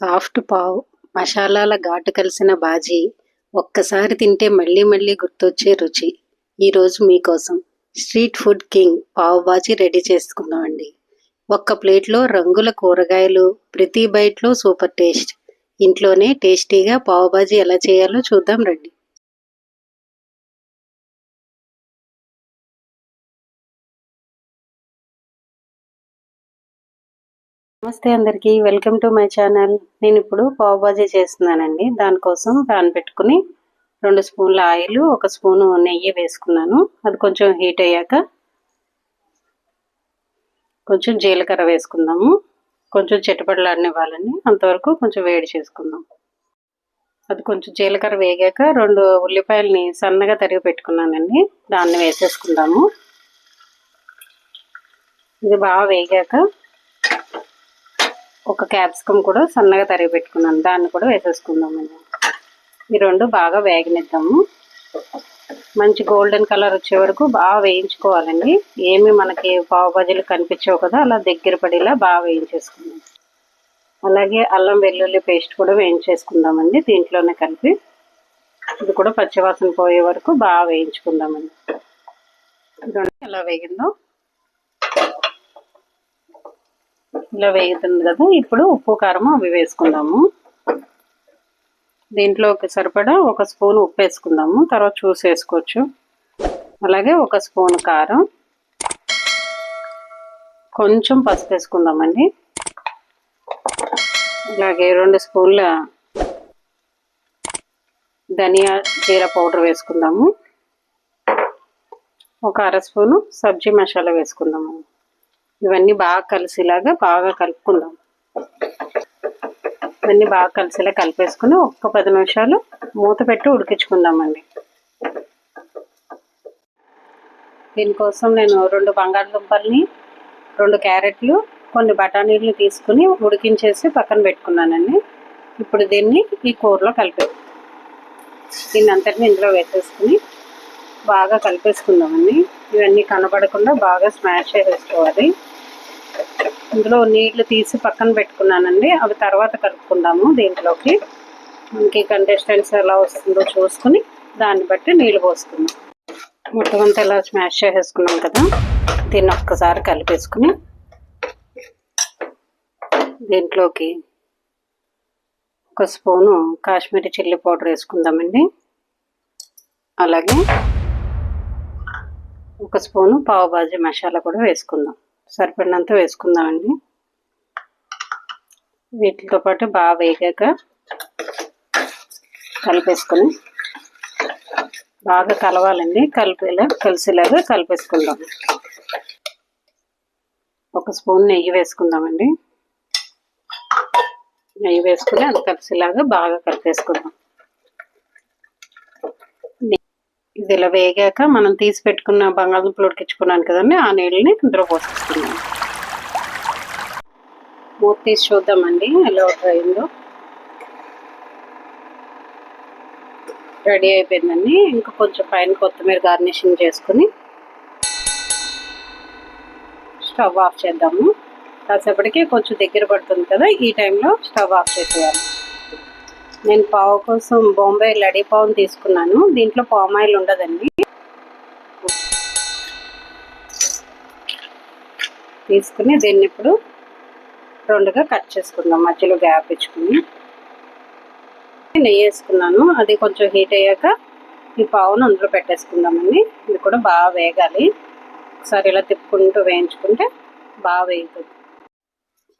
Soft pav మసాలాల ఘాటు కలిసిన బాజీ ఒక్కసారి తింటే మళ్ళీ మళ్ళీ గుర్తొచ్చే రుచి. ఈరోజు మీకోసం street food king pav bhaji ready చేసుకుందామండి. ఒక్క ప్లేట్లో రంగుల కూరగాయలు ప్రతి బైట్లో సూపర్ టేస్ట్. ఇంట్లోనే టేస్టీగా పావ్ బాజీ ఎలా చేయాలో చూద్దాం రండి. నమస్తే అందరికీ వెల్కమ్ టు మై ఛానల్. నేను ఇప్పుడు పావు బాజీ చేస్తున్నానండి. దానికోసం ప్యాన్ పెట్టుకుని రెండు స్పూన్ల ఆయిల్ ఒక స్పూను నెయ్యి వేసుకున్నాను. అది కొంచెం హీట్ అయ్యాక కొంచెం జీలకర్ర వేసుకుందాము. కొంచెం చిట్టపడలాడినివ్వాలండి అంతవరకు కొంచెం వేడి చేసుకుందాం. అది కొంచెం జీలకర్ర వేగాక రెండు ఉల్లిపాయలని సన్నగా తరిగి పెట్టుకున్నానండి. దాన్ని వేసేసుకుందాము. ఇది బాగా వేగాక ఒక క్యాప్సికమ్ కూడా సన్నగా తరిగి పెట్టుకున్నాను. దాన్ని కూడా వేసేసుకుందామండి. ఈ రెండు బాగా వేగనిద్దాము. మంచి గోల్డెన్ కలర్ వచ్చే వరకు బాగా వేయించుకోవాలండి. ఏమి మనకి పావు బజీలు కనిపించవు కదా అలా దగ్గర పడేలా బాగా వేయించేసుకుందాం. అలాగే అల్లం వెల్లుల్లి పేస్ట్ కూడా వేయించేసుకుందామండి దీంట్లోనే కలిపి. ఇది కూడా పచ్చివాసన పోయే వరకు బాగా వేయించుకుందామండి. ఎలా వేగిందో. ఇలా వేగుతుంది కదా ఇప్పుడు ఉప్పు కారం అవి వేసుకుందాము. దీంట్లోకి సరిపడా ఒక స్పూన్ ఉప్పు వేసుకుందాము. తర్వాత చూసి వేసుకోవచ్చు. అలాగే ఒక స్పూన్ కారం. కొంచెం పసుపు వేసుకుందామండి. అలాగే రెండు స్పూన్ల ధనియా జీర పౌడర్ వేసుకుందాము. ఒక అర స్పూను సబ్జీ మసాలా వేసుకుందాము. ఇవన్నీ బాగా కలిసేలాగా బాగా కలుపుకుందాం. ఇవన్నీ బాగా కలిసేలా కలిపేసుకుని ఒక్క పది నిమిషాలు మూత పెట్టి ఉడికించుకుందామండి. దీనికోసం నేను రెండు బంగాళదుంపల్ని రెండు క్యారెట్లు కొన్ని బఠానీలు తీసుకుని ఉడికించేసి పక్కన పెట్టుకున్నానండి. ఇప్పుడు దీన్ని ఈ కూరలో కలిపే దీన్ని అంతటిని ఇందులో వేసేసుకుని బాగా కలిపేసుకుందామండి. ఇవన్నీ కనబడకుండా బాగా స్మాష్ చేసేసుకోవాలి. ఇందులో నీళ్ళు తీసి పక్కన పెట్టుకున్నానండి. అవి తర్వాత కలుపుకుందాము దీంట్లోకి. మనకి కంటెస్టెన్స్ ఎలా వస్తుందో చూసుకుని దాన్ని బట్టి నీళ్ళు పోసుకుందాం. మొత్తం అంతా ఇలా స్మాష్ చేసేసుకున్నాం కదా. దీన్ని ఒక్కసారి కలిపేసుకుని దీంట్లోకి ఒక స్పూను కాశ్మీరీ చిల్లీ పౌడర్ వేసుకుందామండి. అలాగే ఒక స్పూను పావు బాజీ మసాలా కూడా వేసుకుందాం. సరిపడినంత వేసుకుందామండి. వీటితో పాటు బాగా వేగాక కలిపేసుకొని బాగా కలవాలండి. కలిపేలా కలిసేలాగా కలిపేసుకుందాం. ఒక స్పూన్ నెయ్యి వేసుకుందామండి. నెయ్యి వేసుకుని అది కలిసేలాగా బాగా కలిపేసుకుందాం. ఇది ఇలా వేగాక మనం తీసి పెట్టుకున్న బంగాళదుంపలు ఉడికించుకున్నాను కదండి ఆ నీళ్ళని ఇందులో పోసేసుకున్నాం మూత తీసి చూద్దామండి ఎలా అయిందో రెడీ అయిపోయిందండి ఇంకా కొంచెం పైన కొత్తిమీర గార్నిషింగ్ చేసుకుని స్టవ్ ఆఫ్ చేద్దాము. కాసేపటికి కొంచెం దగ్గర పడుతుంది కదా ఈ టైంలో స్టవ్ ఆఫ్ చేసేయాలి. నేను పావు కోసం బాంబే లడీ పావును తీసుకున్నాను. దీంట్లో పామ్ ఆయిల్ ఉండదండి. తీసుకుని దీన్ని ఇప్పుడు రెండుగా కట్ చేసుకుందాం. మధ్యలో గ్యాప్ ఇచ్చుకుని. నెయ్యి వేసుకున్నాను. అది కొంచెం హీట్ అయ్యాక ఈ పావును అందులో పెట్టేసుకుందామండి. ఇది కూడా బాగా వేగాలి. ఒకసారి ఇలా తిప్పుకుంటూ వేయించుకుంటే బాగా వేగుతుంది.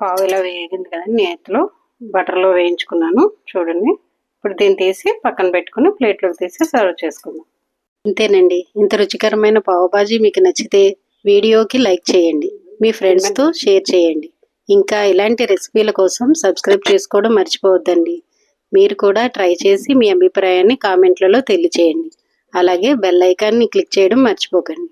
పావు ఇలా వేగింది కదండి నేతిలో. బటర్లో వేయించుకున్నాను చూడండి. ఇప్పుడు దీన్ని తీసి పక్కన పెట్టుకుని ప్లేట్లోకి తీసి సర్వ్ చేసుకుందాం. ఇంతేనండి. ఇంత రుచికరమైన పావుబాజీ మీకు నచ్చితే వీడియోకి లైక్ చేయండి. మీ ఫ్రెండ్స్తో షేర్ చేయండి. ఇంకా ఇలాంటి రెసిపీల కోసం సబ్స్క్రైబ్ చేసుకోవడం మర్చిపోవద్దండి. మీరు కూడా ట్రై చేసి మీ అభిప్రాయాన్ని కామెంట్లలో తెలియచేయండి. అలాగే బెల్ ఐకాన్ని క్లిక్ చేయడం మర్చిపోకండి.